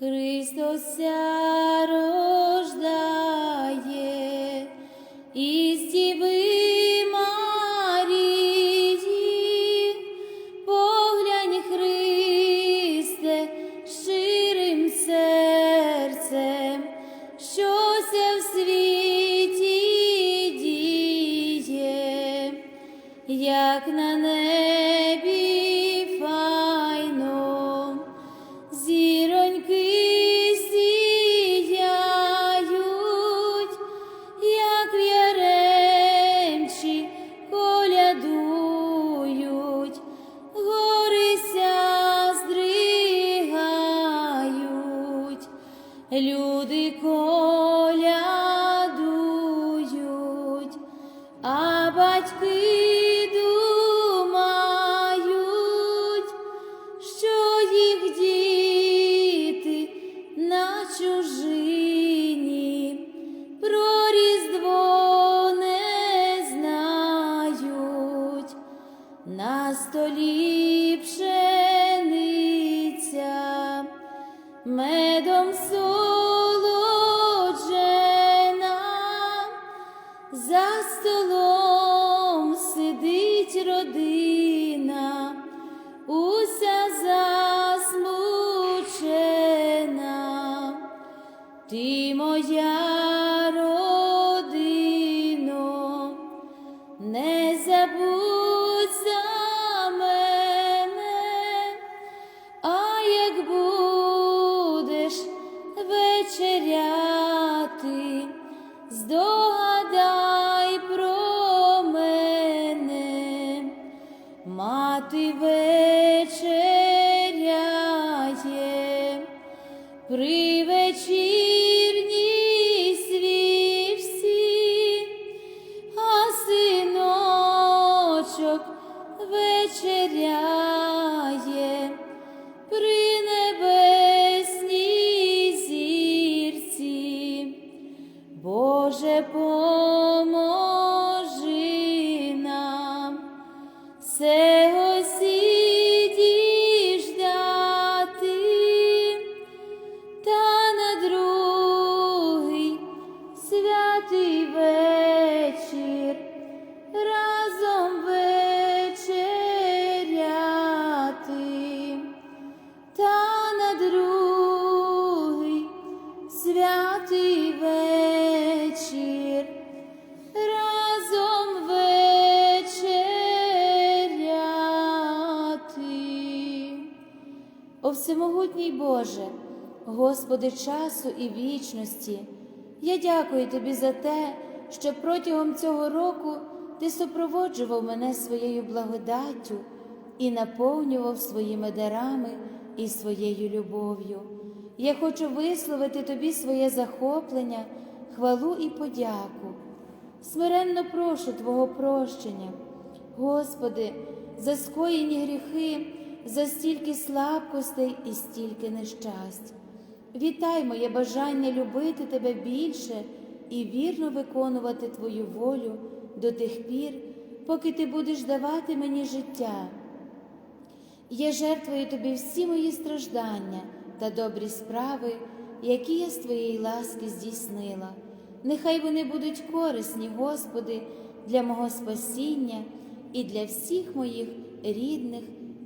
Христос мати вечеряє при Боже, Господи часу і вічності, я дякую Тобі за те, що протягом цього року Ти супроводжував мене своєю благодаттю і наповнював своїми дарами і своєю любов'ю. Я хочу висловити Тобі своє захоплення, хвалу і подяку. Смиренно прошу Твого прощення, Господи, за скоєні гріхи, за стільки слабкостей і стільки нещасть. Вітай моє бажання любити Тебе більше і вірно виконувати Твою волю до тих пір, поки Ти будеш давати мені життя. Я жертвую тобі всі мої страждання та добрі справи, які я з твоєї ласки здійснила. Нехай вони будуть корисні, Господи, для мого спасіння і для всіх моїх рідних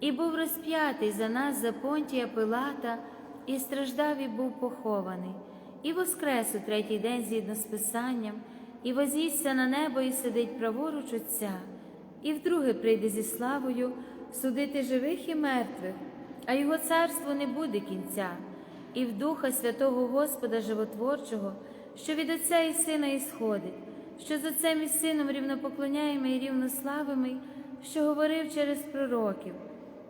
і був розп'ятий за нас за понтія Пилата, і страждав, і був похований, і воскрес у третій день згідно з Писанням, і вознісся на небо, і сидить праворуч Отця, і вдруге прийде зі славою судити живих і мертвих, а його царство не буде кінця. І в Духа Святого Господа Животворчого, що від Отця і Сина ісходить, що з Отцем і Сином рівнопоклоняємо і рівнославимий, що говорив через пророків,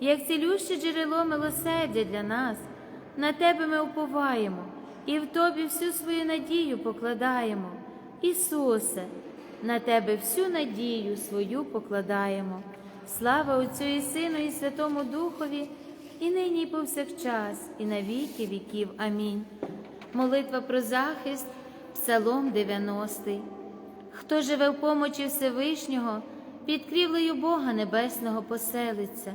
як цілюще джерело милосердя для нас, на Тебе ми уповаємо і в Тобі всю свою надію покладаємо. Ісусе, на Тебе всю надію свою покладаємо. Слава Отцю і Сину, і Святому Духові, і нині, і повсякчас, і на віки віків. Амінь. Молитва про захист, Псалом 90. Хто живе в помочі Всевишнього, під крівлею Бога Небесного поселиться,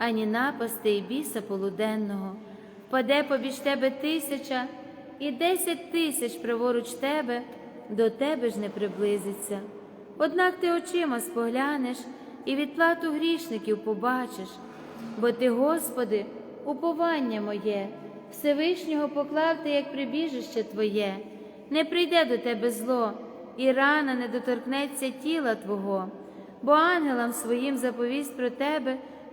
ані напасти і біса полуденного. Впаде побіж тебе тисяча, і десять тисяч праворуч тебе, до тебе ж не приблизиться. Однак ти очима споглянеш і відплату грішників побачиш, бо ти, Господи, уповання моє, Всевишнього поклав ти, як прибіжище Твоє, не прийде до тебе зло, і рана не доторкнеться тіла Твого, бо ангелам своїм заповість про тебе,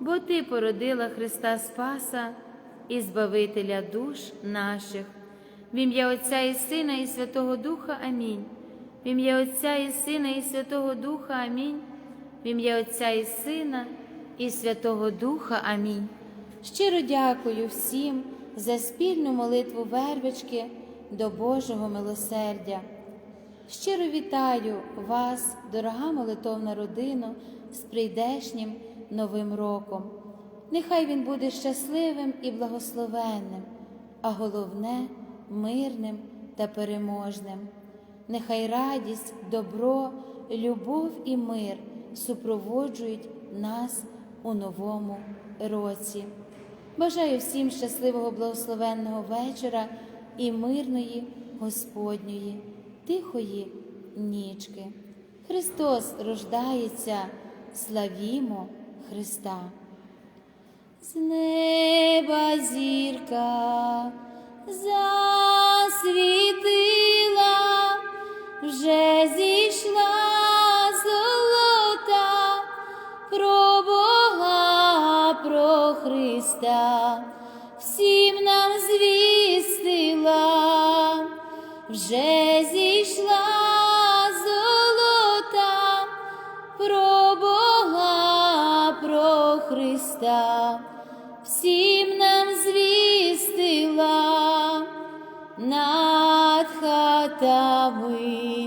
бо Ти породила Христа Спаса і Збавителя душ наших. В ім'я Отця і Сина, і Святого Духа Амінь. В ім'я Отця і Сина, і Святого Духа Амінь. В ім'я Отця і Сина, і Святого Духа Амінь. Щиро дякую всім за спільну молитву вервички до Божого милосердя. Щиро вітаю вас, дорога молитовна родина, з прийдешнім Новим роком. Нехай він буде щасливим і благословенним, а головне мирним та переможним. Нехай радість, добро, любов і мир супроводжують нас у новому році. Бажаю всім щасливого благословенного вечора і мирної Господньої, тихої нічки. Христос рождається, славімо Христа. З неба зірка засвітила, вже зійшла золота про Христа, всім нам звістила, вже Христа, всім нам звістила над хатами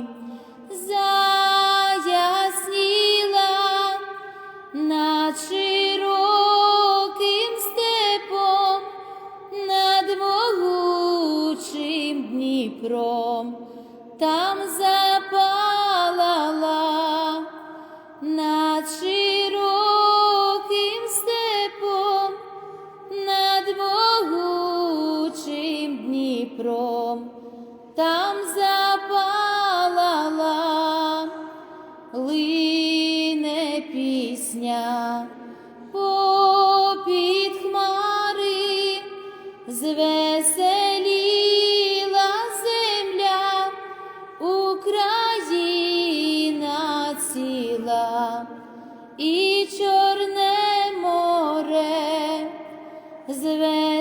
пісня попід хмари, звеселіла земля, Україна ціла і Чорне море, звеселіла